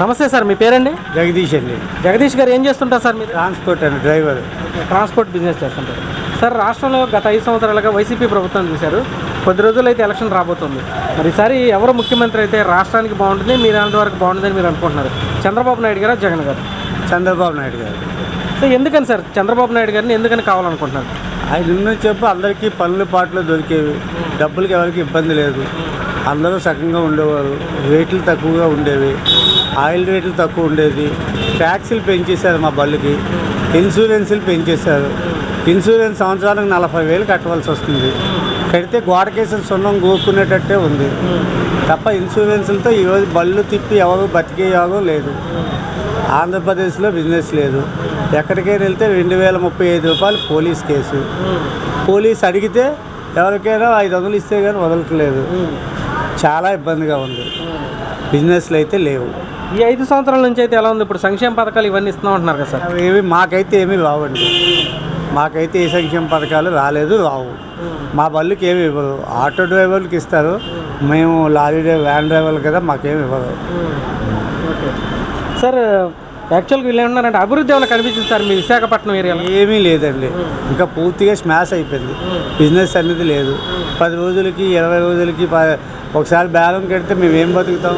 నమస్తే సార్ మీ పేరండి? జగదీష్ అండి. జగదీష్ గారు ఏం చేస్తుంటారు సార్ మీరు? ట్రాన్స్పోర్ట్ అండి డ్రైవర్. ట్రాన్స్పోర్ట్ బిజినెస్ చేస్తుంటారు. సార్ రాష్ట్రంలో గత ఐదు సంవత్సరాలుగా వైసీపీ ప్రభుత్వం చూశారు. కొద్ది రోజులు అయితే ఎలక్షన్ రాబోతుంది. మరి ఈసారి ఎవరు ముఖ్యమంత్రి అయితే రాష్ట్రానికి బాగుంటుంది మీరు వరకు బాగుంటుందని మీరు అనుకుంటున్నారు? చంద్రబాబు నాయుడు గారు జగన్ గారు? చంద్రబాబు నాయుడు గారు. సో ఎందుకని సార్ చంద్రబాబు నాయుడు గారిని ఎందుకని కావాలనుకుంటున్నారు? ఆయన ఉన్న చెప్పు అందరికీ పనులు పాటలు దొరికేవి. డబ్బులకి ఎవరికి ఇబ్బంది లేదు. అందరూ సకంగా ఉండేవారు. రేట్లు తక్కువగా ఉండేవి. ఆయిల్ రేట్లు తక్కువ ఉండేది. ట్యాక్సీలు పెంచేశారు మా బళ్ళుకి ఇన్సూరెన్సులు పెంచేశారు. ఇన్సూరెన్స్ సంవత్సరానికి నలభై వేలు కట్టవలసి వస్తుంది. కడితే గోడకేసిన సున్నం గోక్కునేటట్టే ఉంది. తప్ప ఇన్సూరెన్సులతో ఈరోజు బళ్ళు తిప్పి ఎవరు బతికే యోగం లేదు. ఆంధ్రప్రదేశ్లో బిజినెస్ లేదు. ఎక్కడికైనా వెళ్తే రెండు వేల ముప్పై ఐదు రూపాయలు పోలీస్ కేసు. పోలీస్ అడిగితే ఎవరికైనా ఐదు వందలు ఇస్తే కానీ వదలట్లేదు. చాలా ఇబ్బందిగా ఉంది. బిజినెస్లు అయితే లేవు. ఈ ఐదు సంవత్సరాల నుంచి అయితే ఎలా ఉంది? ఇప్పుడు సంక్షేమ పథకాలు ఇవన్నీ ఇస్తున్నాం అంటున్నారు కదా సార్. అవి ఏమి మాకైతే ఏమీ రావండి. మాకైతే ఏ సంక్షేమ పథకాలు రాలేదు రావు. మా బళ్ళకి ఏమి ఇవ్వరు. ఆటో డ్రైవర్లకి ఇస్తారు. మేము లారీ డ్రైవర్ వ్యాన్ డ్రైవర్లు కదా మాకేమి ఇవ్వరు. ఓకే సార్ యాక్చువల్గా వీళ్ళు ఏమన్నారంటే అభివృద్ధి ఏమైనా కనిపించింది సార్ మీ విశాఖపట్నం ఏరియాలో? ఏమీ లేదండి. ఇంకా పూర్తిగా స్మాష్ అయిపోయింది. బిజినెస్ అనేది లేదు. పది రోజులకి ఇరవై రోజులకి ఒకసారి బేరం కడితే మేము ఏం బతుకుతాం?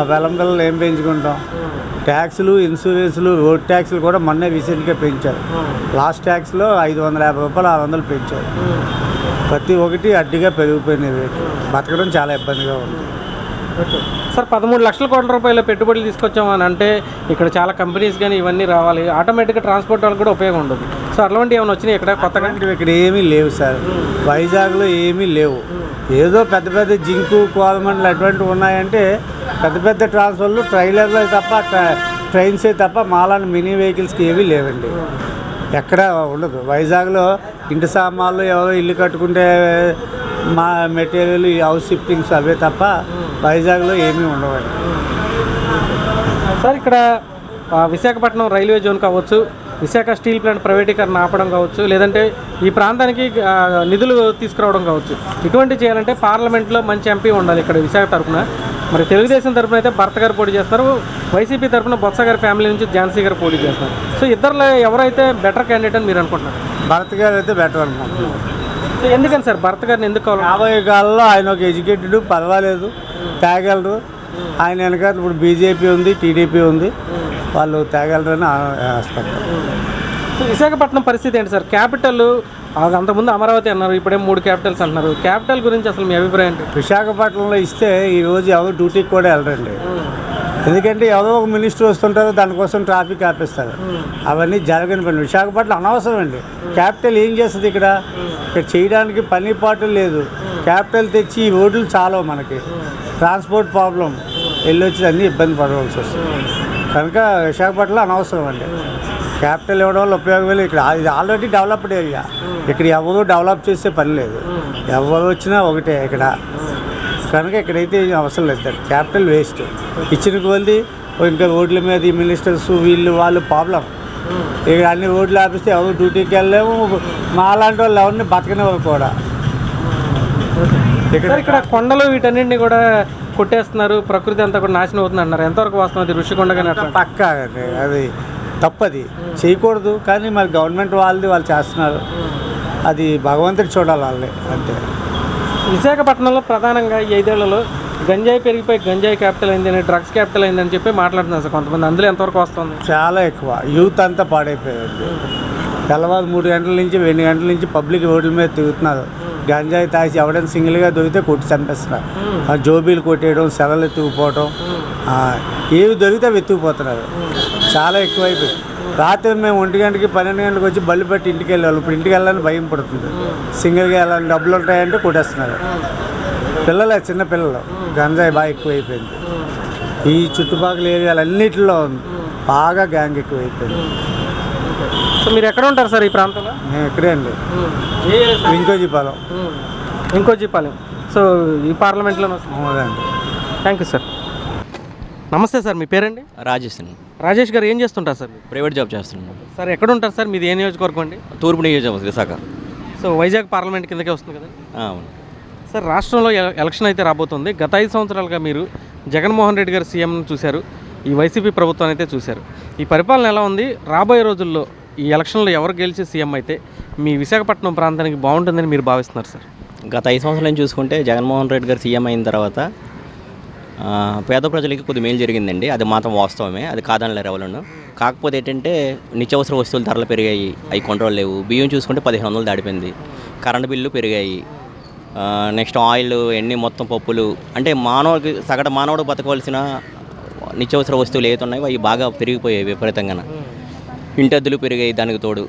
ఆ బెల్లం పిల్లలు ఏం పెంచుకుంటాం? ట్యాక్సులు ఇన్సూరెన్సులు రోడ్ ట్యాక్సులు కూడా మొన్నే రీసెంట్గా పెంచారు. లాస్ట్ ట్యాక్స్లో ఐదు వందల యాభై రూపాయలు ఆరు వందలు పెంచారు. ప్రతి ఒక్కటి అడ్డిగా పెరిగిపోయినాయి రేటు బతకడం చాలా ఇబ్బందిగా ఉంది. సార్ పదమూడు లక్షల కోట్ల రూపాయల పెట్టుబడులు తీసుకొచ్చాం అని అంటే ఇక్కడ చాలా కంపెనీస్ కానీ ఇవన్నీ రావాలి. ఆటోమేటిక్గా ట్రాన్స్పోర్ట్ వాళ్ళకి కూడా ఉపయోగం ఉండదు. సో అట్లాంటివి ఏమైనా వచ్చినాయి ఇక్కడ కొత్తగా? ఇక్కడ ఏమీ లేవు సార్. వైజాగ్లో ఏమీ లేవు. ఏదో పెద్ద పెద్ద జింకు కోలమండలు అటువంటివి ఉన్నాయంటే పెద్ద పెద్ద ట్రాన్స్ఫర్లు ట్రైలర్లు తప్ప ట్రైన్సే తప్ప మాలాంటి మినీ వెహికల్స్కి ఏమీ లేవండి. ఎక్కడ ఉండదు. వైజాగ్లో ఇంటి సామాన్లు ఎవరో ఇల్లు కట్టుకుంటే మా మెటీరియల్ హౌస్ షిఫ్టింగ్స్ అవే తప్ప వైజాగ్లో ఏమీ ఉండవండి సార్ ఇక్కడ విశాఖపట్నం రైల్వే జోన్ కావచ్చు విశాఖ స్టీల్ ప్లాంట్ ప్రైవేటీకరణ ఆపడం కావచ్చు లేదంటే ఈ ప్రాంతానికి నిధులు తీసుకురావడం కావచ్చు. ఇటువంటి చేయాలంటే పార్లమెంట్లో మంచి ఎంపీ ఉండాలి ఇక్కడ విశాఖ తరఫున మరి తెలుగుదేశం తరఫున అయితే భర్త గారు పోటీ చేస్తారు వైసీపీ తరఫున బొత్స గారి ఫ్యామిలీ నుంచి ఝాన్సీ గారు పోటీ చేస్తారు. సో ఇద్దరులో ఎవరైతే బెటర్ క్యాండిడేట్ అని మీరు అనుకుంటున్నారు? భరత్ గారు అయితే బెటర్ అనుకుంటున్నాం సో ఎందుకని సార్ భర్త గారిని ఎందుకు కావాలి రాబోయే కాలంలో ఆయన ఒక ఎడ్యుకేటెడ్ పర్వాలేదు తేగలరు. ఆయన వెనక ఇప్పుడు బీజేపీ ఉంది టీడీపీ ఉంది. వాళ్ళు తేగలరని ఆశపడతారు సో విశాఖపట్నం పరిస్థితి ఏంటి సార్? క్యాపిటల్ అంతకుముందు అమరావతి అన్నారు ఇప్పుడే మూడు క్యాపిటల్స్ అంటున్నారు. క్యాపిటల్ గురించి అసలు మీ అభిప్రాయం ఏంటి? విశాఖపట్నంలో ఇస్తే ఈరోజు ఎవరు డ్యూటీకి కూడా వెళ్ళరండి. ఎందుకంటే ఎవరో ఒక మినిస్టర్ వస్తుంటారో దానికోసం ట్రాఫిక్ ఆపేస్తారు. అవన్నీ జరగని పని. విశాఖపట్నం అనవసరం అండి. క్యాపిటల్ ఏం చేస్తుంది ఇక్కడ? ఇక్కడ చేయడానికి పని పాటు లేదు. క్యాపిటల్ తెచ్చి ఈ రోడ్లు చాలా మనకి. Transport problem. వెళ్ళొచ్చి అన్నీ ఇబ్బంది పడవలసి వస్తుంది. కనుక విశాఖపట్నం అనవసరం అండి. క్యాపిటల్ ఇవ్వడం వల్ల ఉపయోగం లేదు. ఇక్కడ ఇది ఆల్రెడీ డెవలప్డ్ ఏరియా. ఇక్కడ ఎవరు డెవలప్ చేసే పని లేదు. ఎవరు వచ్చినా ఒకటే ఇక్కడ. కనుక ఇక్కడైతే ఏం అవసరం లేదు సార్. క్యాపిటల్ వేస్ట్ ఇచ్చిన కొద్ది ఇంకా రోడ్ల మీద ఈ మినిస్టర్స్ వీళ్ళు వాళ్ళు ప్రాబ్లం ఇక్కడ అన్ని రోడ్లు ఆపిస్తే ఎవరు డ్యూటీకి వెళ్ళలేము. మా లాంటి వాళ్ళు ఎవరిని బతకనివ్వరు కూడా. ఇక్కడ ఇక్కడ కొండలు వీటన్నింటినీ కూడా కొట్టేస్తున్నారు. ప్రకృతి అంతా కూడా నాశనం అవుతుంది అంటున్నారు ఎంతవరకు వాస్తవం అది? ఋషికొండ కానీ అట్లా? పక్కా అది తప్పది. చేయకూడదు. కానీ మరి గవర్నమెంట్ వాళ్ళది వాళ్ళు చేస్తున్నారు. అది భగవంతుడు చూడాలి వాళ్ళని అంతే. విశాఖపట్నంలో ప్రధానంగా ఈ ఐదేళ్ళలో గంజాయి పెరిగిపోయి గంజాయి క్యాపిటల్ అయిందని డ్రగ్స్ క్యాపిటల్ అయిందని చెప్పి మాట్లాడుతున్నారు సార్ కొంతమంది. అందులో ఎంతవరకు వస్తుంది చాలా ఎక్కువ. యూత్ అంతా పాడైపోయింది. తెల్లవారు మూడు గంటల నుంచి రెండు గంటల నుంచి పబ్లిక్ రోడ్ల మీద తిరుగుతున్నారు. గంజాయి తాసి ఎవడైనా సింగిల్గా దొరికితే కొట్టి చంపేస్తున్నారు. ఆ జోబీలు కొట్టేయడం సెలలు ఎత్తుకుపోవడం ఏవి దొరికితే అవి ఎత్తుకుపోతున్నారు. చాలా ఎక్కువైపోయింది. రాత్రి మేము ఒంటి గంటకి పన్నెండు గంటలకు వచ్చి బళ్ళు పెట్టి ఇంటికి వెళ్ళాలి. ఇప్పుడు ఇంటికి వెళ్ళాలని భయం పడుతుంది. సింగిల్గా వెళ్ళాలని డబ్బులు ఉంటాయంటే కొట్టేస్తున్నారు. పిల్లలే చిన్న పిల్లలు. గంజాయి బాగా ఎక్కువైపోయింది. ఈ చుట్టుపక్కల ఏరియాలన్నిటిలో ఉంది. బాగా గ్యాంగ్ ఎక్కువైపోయింది. సో మీరు ఎక్కడ ఉంటారు సార్ ఈ ప్రాంతంలో? మేము ఇక్కడే అండి. ఏ ఏరియా సార్? వెంకోజీపాలెం. ఉమ్. ఇంకో జీపాలెం సో ఈ పార్లమెంట్లోనే వస్తుంది థ్యాంక్ యూ సార్. నమస్తే సార్ మీ పేరండి? రాజేష్ అండి. రాజేష్ గారు ఏం చేస్తుంటారు సార్? ప్రైవేట్ జాబ్ చేస్తున్నాను. సార్ ఎక్కడ ఉంటారు సార్? మీది ఏ నియోజకవర్గం అండి? తూర్పు నియోజకవర్గం విశాఖ. సో వైజాగ్ పార్లమెంట్ కిందకే వస్తుంది కదా? అవును. సార్ రాష్ట్రంలో ఎల- ఎలక్షన్ అయితే రాబోతుంది. గత ఐదు సంవత్సరాలుగా మీరు జగన్మోహన్ రెడ్డి గారు సీఎం చూశారు. ఈ వైసీపీ ప్రభుత్వం అయితే చూశారు. ఈ పరిపాలన ఎలా ఉంది? రాబోయే రోజుల్లో ఈ ఎలక్షన్లో ఎవరు గెలిచి సీఎం అయితే మీ విశాఖపట్నం ప్రాంతానికి బాగుంటుందని మీరు భావిస్తున్నారు సార్? గత ఐదు సంవత్సరాలు చూసుకుంటే జగన్మోహన్ రెడ్డి గారు సీఎం అయిన తర్వాత పేద ప్రజలకి కొద్ది మేలు జరిగిందండి. అది మాత్రం వాస్తవమే. అది కాదనలేరు ఎవరు కాకపోతే ఏంటంటే నిత్యావసర వస్తువులు ధరలు పెరిగాయి. అవి కొంట్రోల్ లేవు. బియ్యం చూసుకుంటే పదిహేను వందలు దాడిపోయింది కరెంటు బిల్లు పెరిగాయి. నెక్స్ట్ ఆయిల్ ఎన్ని మొత్తం పప్పులు. అంటే మానవుడికి సగటు మానవుడు బతకవలసిన నిత్యావసర వస్తువులు ఏవైతున్నాయో అవి బాగా పెరిగిపోయాయి విపరీతంగా ఇంటద్దులు పెరిగాయి దానికి తోడు.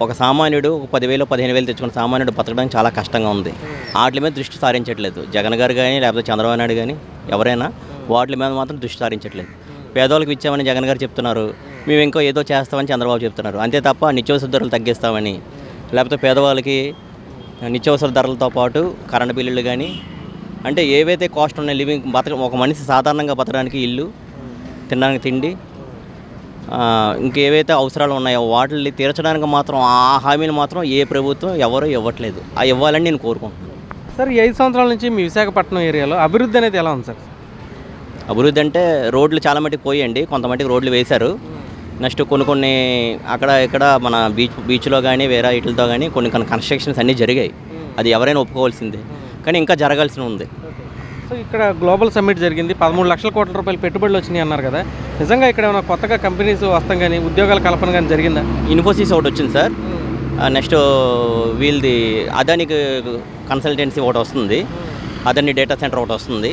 ఒక సామాన్యుడు ఒక పదివేలు పదిహేను వేలు తెచ్చుకున్న సామాన్యుడు బతకడానికి చాలా కష్టంగా ఉంది. వాటి మీద దృష్టి సారించట్లేదు. జగన్ గారు కానీ లేకపోతే చంద్రబాబు నాయుడు కానీ ఎవరైనా వాటి మీద మాత్రం దృష్టి సారించట్లేదు. పేదవాళ్ళకి ఇచ్చామని జగన్ గారు చెప్తున్నారు. మేము ఇంకో ఏదో చేస్తామని చంద్రబాబు చెప్తున్నారు. అంతే తప్ప నిత్యావసర ధరలు తగ్గిస్తామని. లేకపోతే పేదవాళ్ళకి నిత్యావసర ధరలతో పాటు కరెంటు బిల్లులు కానీ అంటే ఏవైతే కాస్ట్ ఉన్నాయి లివింగ్ బతక ఒక మనిషి సాధారణంగా బతకడానికి ఇల్లు తినడానికి తిండి ఇంకేవైతే అవసరాలు ఉన్నాయో వాటిని తీర్చడానికి మాత్రం ఆ హామీని మాత్రం ఏ ప్రభుత్వం ఎవరు ఇవ్వట్లేదు. ఆ ఇవ్వాలని నేను కోరుకుంటున్నాను. సార్ ఈ ఐదు సంవత్సరాల నుంచి మీ విశాఖపట్నం ఏరియాలో అభివృద్ధి అనేది ఎలా ఉంది సార్? అభివృద్ధి అంటే రోడ్లు చాలా మటుకు పోయండి కొంతమట్టుకు రోడ్లు వేశారు. నెక్స్ట్ కొన్ని కొన్ని అక్కడ ఇక్కడ మన బీచ్ బీచ్లో కానీ వేరే వీటితో కానీ కొన్ని కొన్ని కన్స్ట్రక్షన్స్ అన్నీ జరిగాయి. అది ఎవరైనా ఒప్పుకోవాల్సిందే. కానీ ఇంకా జరగాల్సి ఉంది. సో ఇక్కడ గ్లోబల్ సమ్మిట్ జరిగింది. పదమూడు లక్షల కోట్ల రూపాయలు పెట్టుబడులు వచ్చినాయి అన్నారు కదా. నిజంగా ఇక్కడ ఏమైనా కొత్తగా కంపెనీస్ వస్తాం కానీ ఉద్యోగాల కల్పన కానీ జరిగిందా? ఇన్ఫోసిస్ ఒకటి వచ్చింది సార్. నెక్స్ట్ వీళ్ళది అదానికి కన్సల్టెన్సీ ఒకటి వస్తుంది. అదన్ని డేటా సెంటర్ ఒకటి వస్తుంది.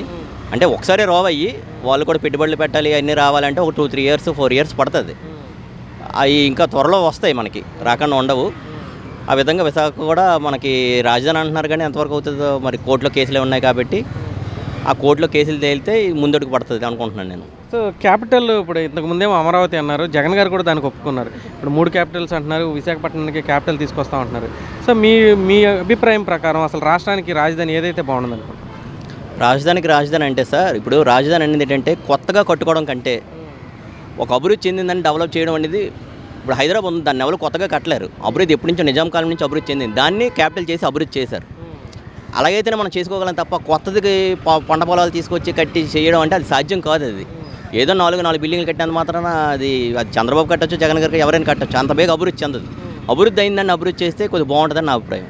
అంటే ఒకసారి రావ్ అయ్యి వాళ్ళు కూడా పెట్టుబడులు పెట్టాలి అన్నీ రావాలంటే ఒక two three years four years పడుతుంది. అవి ఇంకా త్వరలో వస్తాయి మనకి రాకుండా ఉండవు. ఆ విధంగా విశాఖ కూడా మనకి రాజధాని అంటున్నారు కానీ ఎంతవరకు అవుతుందో మరి కోర్టులో కేసులే ఉన్నాయి కాబట్టి ఆ కోర్టులో కేసులు తేలితే ముందడుగు పడుతుంది అనుకుంటున్నాను నేను. సో క్యాపిటల్ ఇప్పుడు ఇంతకు ముందేమో అమరావతి అన్నారు జగన్ గారు కూడా దానికి ఒప్పుకున్నారు. ఇప్పుడు మూడు క్యాపిటల్స్ అంటున్నారు విశాఖపట్నానికి క్యాపిటల్ తీసుకొస్తాం అంటున్నారు సో మీ మీ అభిప్రాయం ప్రకారం అసలు రాష్ట్రానికి రాజధాని ఏదైతే బాగుంటుంది అనుకుంటున్నారు? రాజధానికి రాజధాని అంటే సార్ ఇప్పుడు రాజధాని అనేది ఏంటంటే కొత్తగా కట్టుకోవడం కంటే ఒక అభివృద్ధి చెందిందని డెవలప్ చేయడం అనేది ఇప్పుడు హైదరాబాద్ ఉంది దాన్ని ఎవరు కొత్తగా కట్టలేరు. అభివృద్ధి ఎప్పటి నుంచో నిజాం కాలం నుంచి అభివృద్ధి చెందింది. దాన్ని క్యాపిటల్ చేసి అభివృద్ధి చేశారు. అలాగైతేనే మనం చేసుకోగలం తప్ప కొత్తది ప- పంట పొలాలు తీసుకొచ్చి కట్టి చేయడం అంటే అది సాధ్యం కాదు అది. ఏదో నాలుగు నాలుగు బిల్డింగ్లు కట్టినంత మాత్రాన అది అది చంద్రబాబు కట్టొచ్చు జగన్ గారికి ఎవరైనా కట్టొచ్చు. అంత బేగా అభివృద్ధి చెందదు. అభివృద్ధి అయిందని అభివృద్ధి చేస్తే కొద్దిగా బాగుంటుందని నా అభిప్రాయం.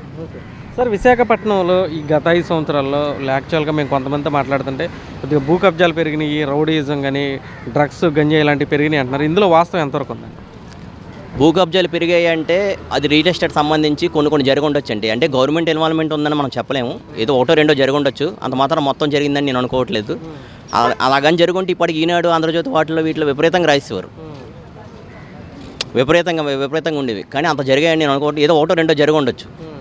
సార్ విశాఖపట్నంలో ఈ గత ఐదు సంవత్సరాల్లో యాక్చువల్గా మేము కొంతమందితో మాట్లాడుతుంటే కొద్దిగా భూ కబ్జాలు పెరిగినాయి రౌడీయిజం కానీ డ్రగ్స్ గంజాయి ఇలాంటివి పెరిగినాయి అంటున్నారు. ఇందులో వాస్తవం ఎంతవరకు ఉందండి? భూ కబ్జాలు పెరిగాయి అంటే అది రియల్ ఎస్టేట్ సంబంధించి కొన్ని కొన్ని జరిగి ఉండొచ్చు అండి అంటే గవర్నమెంట్ ఇన్వాల్వ్మెంట్ ఉందని మనం చెప్పలేము. ఏదో ఒకటో రెండో జరిగి ఉండొచ్చు అంత మాత్రం మొత్తం జరిగిందని నేను అనుకోవట్లేదు. అలా- అలాగని జరుగుంటే ఇప్పటికి ఈనాడు ఆంధ్రజ్యోతి వాటిలో వీటిలో విపరీతంగా రాసేవారు. విపరీతంగా విపరీతంగా ఉండేవి. కానీ అంత జరిగాయని నేను అనుకోవట్లేదు. ఏదో ఒకటో రెండో జరిగి ఉండొచ్చు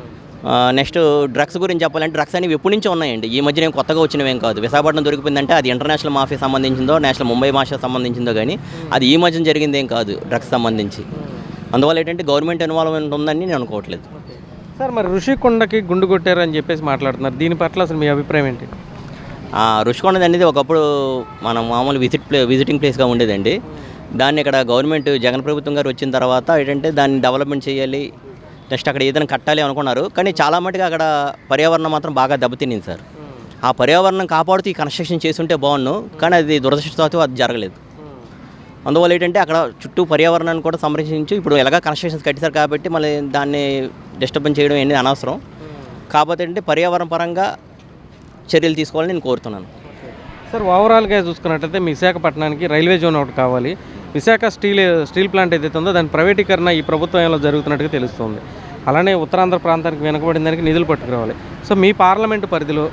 నెక్స్ట్ డ్రగ్స్ గురించి చెప్పాలంటే డ్రగ్స్ అనేవి ఎప్పటి నుంచో ఉన్నాయండి. ఈ మధ్య నేను కొత్తగా వచ్చినవేం కాదు. విశాఖపట్నం దొరికిపోయిందంటే అది ఇంటర్నేషనల్ మాఫియా సంబంధించిందో నేషనల్ ముంబై మాఫియా సంబంధించిందో కానీ అది ఈ మధ్యన జరిగింది కాదు. డ్రగ్స్ సంబంధించి. అందువల్ల ఏంటంటే గవర్నమెంట్ ఇన్వాల్వ్మెంట్ ఉందని నేను అనుకోవట్లేదు. సార్ మరి ఋషికొండకి గుండు కొట్టారు అని చెప్పేసి మాట్లాడుతున్నారు. దీని పట్ల అసలు మీ అభిప్రాయం ఏంటి? ఆ రుషికొండ అనేది ఒకప్పుడు మన మామూలు విజిట్ ప్లే విజిటింగ్ ప్లేస్గా ఉండేదండి. దాన్ని ఇక్కడ గవర్నమెంట్ జగన్ ప్రభుత్వం గారు వచ్చిన తర్వాత ఏంటంటే దాన్ని డెవలప్మెంట్ చేయాలి నెక్స్ట్ అక్కడ ఏదైనా కట్టాలి అనుకున్నారు. కానీ చాలా మటుగా అక్కడ పర్యావరణం మాత్రం బాగా దెబ్బతినింది సార్. ఆ పర్యావరణం కాపాడుతూ ఈ కన్స్ట్రక్షన్ చేస్తుంటే బాగున్ను కానీ అది దురదృష్టవశాత్తు అది జరగలేదు. అందువల్ల ఏంటంటే అక్కడ చుట్టూ పర్యావరణాన్ని కూడా సంరక్షించి ఇప్పుడు ఎలాగా కన్స్ట్రక్షన్స్ కట్టేశారు కాబట్టి మళ్ళీ దాన్ని డిస్టర్బెన్స్ చేయడం అనేది అనవసరం. కాకపోతే ఏంటంటే పర్యావరణ పరంగా చర్యలు తీసుకోవాలని నేను కోరుతున్నాను. సార్ ఓవరాల్గా చూసుకున్నట్టయితే విశాఖపట్నానికి రైల్వే జోన్ ఒకటి కావాలి. విశాఖ స్టీల్ స్టీల్ ప్లాంట్ ఏదైతే ఉందో దాని ప్రైవేటీకరణ ఈ ప్రభుత్వంలో జరుగుతున్నట్టుగా తెలుస్తుంది. అలానే ఉత్తరాంధ్ర ప్రాంతానికి వెనుకబడిన దానికి నిధులు పట్టుకురావాలి. సో మీ పార్లమెంటు పరిధిలో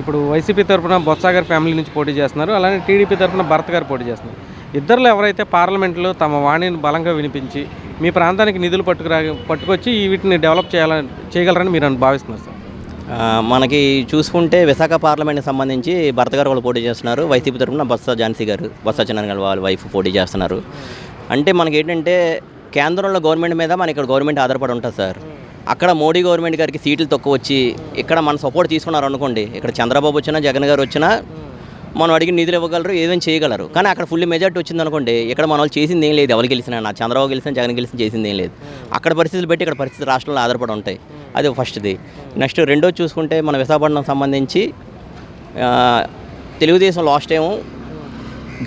ఇప్పుడు వైసీపీ తరఫున బొత్స గారి ఫ్యామిలీ నుంచి పోటీ చేస్తున్నారు. అలానే టీడీపీ తరఫున భరత్ గారు పోటీ చేస్తున్నారు. ఇద్దరులో ఎవరైతే పార్లమెంట్లో తమ వాణిని బలంగా వినిపించి మీ ప్రాంతానికి నిధులు పట్టుకురా పట్టుకొచ్చి వీటిని డెవలప్ చేయాలని చేయగలరని మీరు భావిస్తున్నారు సార్. మనకి చూసుకుంటే విశాఖ పార్లమెంట్కి సంబంధించి భర్త గారు వాళ్ళు పోటీ చేస్తున్నారు. వైసీపీ తరఫున బొత్స ఝాన్సీ గారు బొత్స సత్యనారాయణ గారు వాళ్ళ వైఫ్ పోటీ చేస్తున్నారు. అంటే మనకి ఏంటంటే కేంద్రంలో గవర్నమెంట్ మీద మన ఇక్కడ గవర్నమెంట్ ఆధారపడి ఉంటుంది సార్. అక్కడ మోడీ గవర్నమెంట్ గారికి సీట్లు తక్కువ వచ్చి ఇక్కడ మన సపోర్ట్ తీసుకున్నారు అనుకోండి. ఇక్కడ చంద్రబాబు వచ్చినా జగన్ గారు వచ్చినా మనం అడిగిన నిధులు ఇవ్వగలరు ఏదైనా చేయగలరు. కానీ అక్కడ ఫుల్ మెజార్టీ వచ్చింది అనుకోండి ఇక్కడ మన వాళ్ళు చేసింది ఏం లేదు. ఎవరు గెలిచినా నా చంద్రబాబు గెలిచినా జగన్ గెలిచిన చేసింది ఏం లేదు. అక్కడ పరిస్థితులు బట్టి ఇక్కడ పరిస్థితి రాష్ట్రంలో ఆధారపడి ఉంటాయి. అది ఫస్ట్ది. నెక్స్ట్ రెండోది చూసుకుంటే మన విశాఖపట్నం సంబంధించి తెలుగుదేశం లాస్ట్ టైం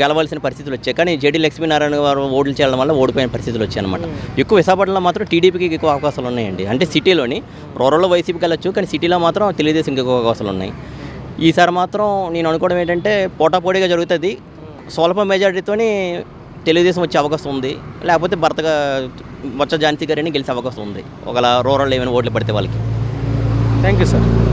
గెలవాల్సిన పరిస్థితులు వచ్చాయి. కానీ జేడీ లక్ష్మీనారాయణ గారు ఓట్లు చేయడం వల్ల ఓడిపోయిన పరిస్థితులు వచ్చాయి అనమాట ఎక్కువ విశాఖపట్నంలో మాత్రం టీడీపీకి ఎక్కువ అవకాశాలు ఉన్నాయండి. అంటే సిటీలోని రూరల్లో వైసీపీకి వెళ్ళొచ్చు కానీ సిటీలో మాత్రం తెలుగుదేశంకి ఎక్కువ అవకాశాలు ఉన్నాయి. ఈసారి మాత్రం నేను అనుకోవడం ఏంటంటే పోటాపోటీగా జరుగుతుంది. స్వల్ప మెజారిటీతోని తెలుగుదేశం వచ్చే అవకాశం ఉంది. లేకపోతే భర్తగా బొత్స ఝాన్సీ గారిని గెలిచే అవకాశం ఉంది. ఒకవేళ రూరల్ ఏమైనా ఓట్లు పడితే వాళ్ళకి. Thank you sir